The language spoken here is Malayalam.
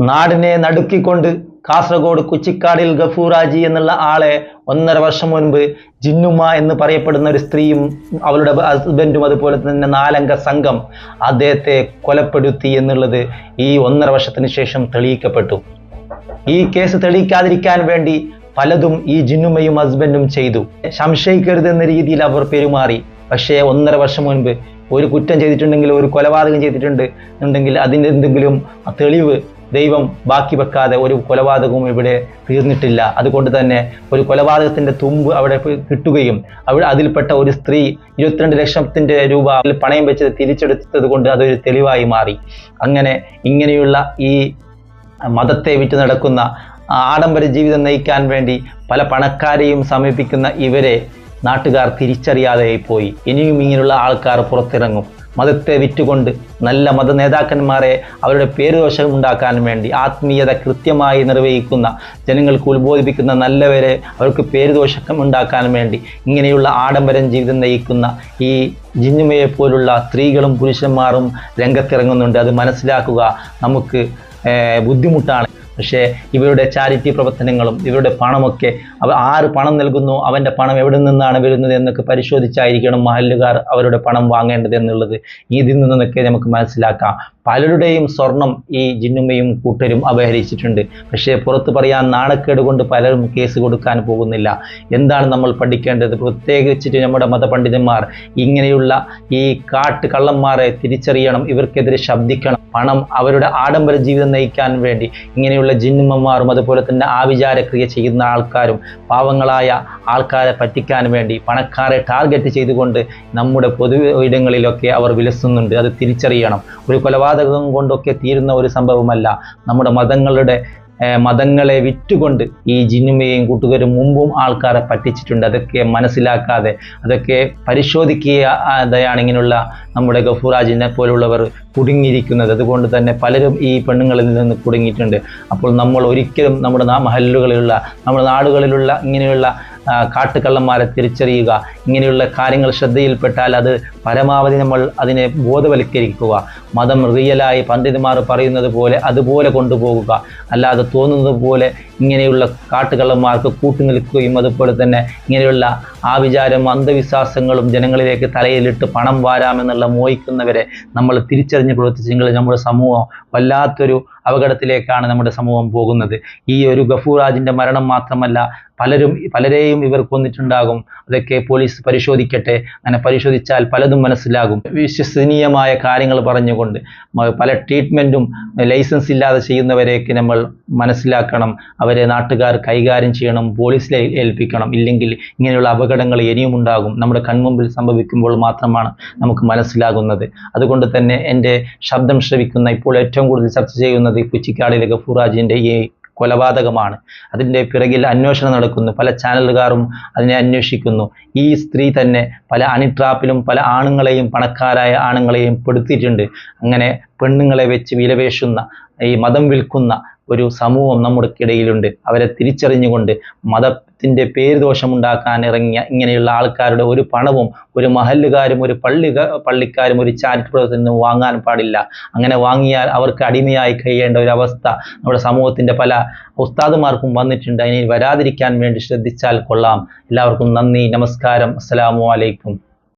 നാടിനെ നടുക്കിക്കൊണ്ട് കാസർഗോഡ് കുച്ചിക്കാടിൽ ഗഫൂറാജി എന്നുള്ള ആളെ ഒന്നര വർഷം മുൻപ് ജിന്നുമ എന്ന് പറയപ്പെടുന്ന ഒരു സ്ത്രീയും അവളുടെ ഹസ്ബൻഡും അതുപോലെ തന്നെ നാലംഗ സംഘം അദ്ദേഹത്തെ കൊലപ്പെടുത്തി എന്നുള്ളത് ഈ ഒന്നര വർഷത്തിന് ശേഷം തെളിയിക്കപ്പെട്ടു. ഈ കേസ് തെളിയിക്കാതിരിക്കാൻ വേണ്ടി പലതും ഈ ജിന്നുമയും ഹസ്ബൻഡും ചെയ്തു. സംശയിക്കരുതെന്ന രീതിയിൽ അവർ പെരുമാറി. പക്ഷേ ഒന്നര വർഷം മുൻപ് ഒരു കുറ്റം ചെയ്തിട്ടുണ്ടെങ്കിൽ ഒരു കൊലപാതകം ചെയ്തിട്ടുണ്ട് എന്നുണ്ടെങ്കിൽ അതിന്റെ എന്തെങ്കിലും തെളിവ് ദൈവം ബാക്കി വെക്കാതെ ഒരു കൊലപാതകവും ഇവിടെ തീർന്നിട്ടില്ല. അതുകൊണ്ട് തന്നെ ഒരു കൊലപാതകത്തിന്റെ തുമ്പ് അവിടെ കിട്ടുകയും അവിടെ അതിൽപ്പെട്ട ഒരു സ്ത്രീ ഇരുപത്തിരണ്ട് ലക്ഷത്തിന്റെ രൂപ പണയം വെച്ചത് തിരിച്ചെടുത്തത് കൊണ്ട് അതൊരു തെളിവായി മാറി. അങ്ങനെ ഇങ്ങനെയുള്ള ഈ മതത്തെ വിറ്റ് നടക്കുന്ന ആഡംബര ജീവിതം നയിക്കാൻ വേണ്ടി പല പണക്കാരെയും സമീപിക്കുന്ന ഇവരെ നാട്ടുകാർ തിരിച്ചറിയാതെ പോയി ഇനിയും ഇങ്ങനെയുള്ള ആൾക്കാർ പുറത്തിറങ്ങും. മതത്തെ വിറ്റുകൊണ്ട് നല്ല മത നേതാക്കന്മാരെ അവരുടെ പേരുദോഷം ഉണ്ടാക്കാൻ വേണ്ടി ആത്മീയത കൃത്യമായി നിർവഹിക്കുന്ന ജനങ്ങൾക്ക് ഉത്ബോധിപ്പിക്കുന്ന നല്ലവരെ അവർക്ക് പേരുദോഷം ഉണ്ടാക്കാൻ വേണ്ടി ഇങ്ങനെയുള്ള ആഡംബരം ജീവിതം നയിക്കുന്ന ഈ ജിന്നുമയെ പോലുള്ള സ്ത്രീകളും പുരുഷന്മാരും രംഗത്തിറങ്ങുന്നുണ്ട്. അത് മനസ്സിലാക്കുക നമുക്ക് ബുദ്ധിമുട്ടാണ്. പക്ഷേ ഇവരുടെ ചാരിറ്റി പ്രവർത്തനങ്ങളും ഇവരുടെ പണമൊക്കെ അവ ആര് പണം നൽകുന്നു അവന്റെ പണം എവിടെ നിന്നാണ് വരുന്നത് എന്നൊക്കെ പരിശോധിച്ചായിരിക്കണം മഹല്ലുകാർ അവരുടെ പണം വാങ്ങേണ്ടത് എന്നുള്ളത്. ഇതിൽ നിന്നൊക്കെ നമുക്ക് മനസ്സിലാക്കാം. പലരുടെയും സ്വർണം ഈ ജിന്നുമ്മയും കൂട്ടരും അപഹരിച്ചിട്ടുണ്ട്. പക്ഷേ പുറത്ത് പറയാൻ നാണക്കേട് കൊണ്ട് പലരും കേസ് കൊടുക്കാൻ പോകുന്നില്ല. എന്താണ് നമ്മൾ പഠിക്കേണ്ടത്? പ്രത്യേകിച്ചിട്ട് നമ്മുടെ മതപണ്ഡിതന്മാർ ഇങ്ങനെയുള്ള ഈ കാട്ട് കള്ളന്മാരെ തിരിച്ചറിയണം ഇവർക്കെതിരെ ശബ്ദിക്കണം. പണം അവരുടെ ആഡംബര ജീവിതം നയിക്കാൻ വേണ്ടി ഇങ്ങനെയുള്ള ജിന്നുമ്മമാരും അതുപോലെ തന്നെ ആവിചാരക്രിയ ചെയ്യുന്ന ആൾക്കാരും പാവങ്ങളായ ആൾക്കാരെ പറ്റിക്കാൻ വേണ്ടി പണക്കാരെ ടാർഗറ്റ് ചെയ്തുകൊണ്ട് നമ്മുടെ പൊതു ഇടങ്ങളിലൊക്കെ അവർ വിലസുന്നുണ്ട്. അത് തിരിച്ചറിയണം. ഒരു കൊലപാതകം കൊണ്ടൊക്കെ തീരുന്ന ഒരു സംഭവമല്ല. നമ്മുടെ മതങ്ങളുടെ മതങ്ങളെ വിറ്റുകൊണ്ട് ഈ ജിന്നുമയും കൂട്ടുകാരും മുമ്പും ആൾക്കാരെ പറ്റിച്ചിട്ടുണ്ട്. അതൊക്കെ മനസ്സിലാക്കാതെ അതൊക്കെ പരിശോധിക്കുകയാണ് ഇങ്ങനെയുള്ള നമ്മുടെ ഗഫൂറാജിനെ പോലുള്ളവർ കുടുങ്ങിയിരിക്കുന്നത്. അതുകൊണ്ട് തന്നെ പലരും ഈ പെണ്ണുങ്ങളിൽ നിന്ന് കുടുങ്ങിയിട്ടുണ്ട്. അപ്പോൾ നമ്മൾ ഒരിക്കലും നമ്മുടെ മഹല്ലുകളിലുള്ള നമ്മുടെ നാടുകളിലുള്ള ഇങ്ങനെയുള്ള കാട്ടുകള്ളന്മാരെ തിരിച്ചറിയുക. ഇങ്ങനെയുള്ള കാര്യങ്ങൾ ശ്രദ്ധയിൽപ്പെട്ടാൽ അത് പരമാവധി നമ്മൾ അതിനെ ബോധവൽക്കരിക്കുക. മതം റിയലായി പണ്ഡിതന്മാർ പറയുന്നത് പോലെ അതുപോലെ കൊണ്ടുപോകുക. അല്ലാതെ തോന്നുന്നത് പോലെ ഇങ്ങനെയുള്ള കാട്ടുകള്ളന്മാർക്ക് കൂട്ടുനിൽക്കുകയും അതുപോലെ തന്നെ ഇങ്ങനെയുള്ള ആവിചാരം അന്ധവിശ്വാസങ്ങളും ജനങ്ങളിലേക്ക് തലയിലിട്ട് പണം വാരാമെന്നുള്ള മോഹിക്കുന്നവരെ നമ്മൾ തിരിച്ചറിഞ്ഞ് പ്രവർത്തിച്ചെങ്കിൽ നമ്മുടെ സമൂഹം വല്ലാത്തൊരു അപകടത്തിലേക്കാണ് നമ്മുടെ സമൂഹം പോകുന്നത്. ഈ ഒരു ഗഫൂറാജിന്റെ മരണം മാത്രമല്ല പലരും പലരെയും ഇവർ കൊന്നിട്ടുണ്ടാകും അതൊക്കെ പോലീസ് പരിശോധിക്കട്ടെ. അങ്ങനെ പരിശോധിച്ചാൽ പലതും മനസ്സിലാകും. വിശ്വസനീയമായ കാര്യങ്ങൾ പറഞ്ഞുകൊണ്ട് പല ട്രീറ്റ്മെന്റും ലൈസൻസ് ഇല്ലാതെ ചെയ്യുന്നവരെയൊക്കെ നമ്മൾ മനസ്സിലാക്കണം. അവരെ നാട്ടുകാർ കൈകാര്യം ചെയ്യണം. പോലീസിലെ ഏൽപ്പിക്കണം. ഇല്ലെങ്കിൽ ഇങ്ങനെയുള്ള അപകടങ്ങൾ ഇനിയും ഉണ്ടാകും. നമ്മുടെ കൺമുമ്പിൽ സംഭവിക്കുമ്പോൾ മാത്രമാണ് നമുക്ക് മനസ്സിലാകുന്നത്. അതുകൊണ്ട് തന്നെ എന്റെ ശബ്ദം ശ്രവിക്കുന്ന ഇപ്പോൾ ഏറ്റവും കൂടുതൽ ചർച്ച ചെയ്യുന്നത് കുച്ചിക്കാടിലെ ഗഫൂറാജിന്റെ ഈ കൊലപാതകമാണ്. അതിന്റെ പിറകിൽ അന്വേഷണം നടക്കുന്നു. പല ചാനലുകാരും അതിനെ അന്വേഷിക്കുന്നു. ഈ സ്ത്രീ തന്നെ പല അണിട്രാപ്പിലും പല ആണുങ്ങളെയും പണക്കാരായ ആണുങ്ങളെയും പെടുത്തിയിട്ടുണ്ട്. അങ്ങനെ പെണ്ണുങ്ങളെ വെച്ച് വിലപേശുന്ന ഈ മതം വിൽക്കുന്ന ഒരു സമൂഹം നമ്മുടെ ഇടയിലുണ്ട്. അവരെ തിരിച്ചറിഞ്ഞുകൊണ്ട് മതത്തിന്റെ പേരുദോഷമുണ്ടാക്കാൻ ഇറങ്ങിയ ഇങ്ങനെയുള്ള ആൾക്കാരുടെ ഒരു പണവും ഒരു മഹല്ലുകാരും ഒരു പള്ളി പള്ളിക്കാരും ഒരു ചാരിറ്റി പ്രവർത്തനം വാങ്ങാൻ പാടില്ല. അങ്ങനെ വാങ്ങിയാൽ അവർക്ക് അടിമയായി കഴിയേണ്ട ഒരു അവസ്ഥ നമ്മുടെ സമൂഹത്തിന്റെ പല ഉസ്താദുമാർക്കും വന്നിട്ടുണ്ട്. അതിനെ വരാതിരിക്കാൻ വേണ്ടി ശ്രദ്ധിച്ചാൽ കൊള്ളാം. എല്ലാവർക്കും നന്ദി നമസ്കാരം. അസ്സലാമു അലൈക്കും.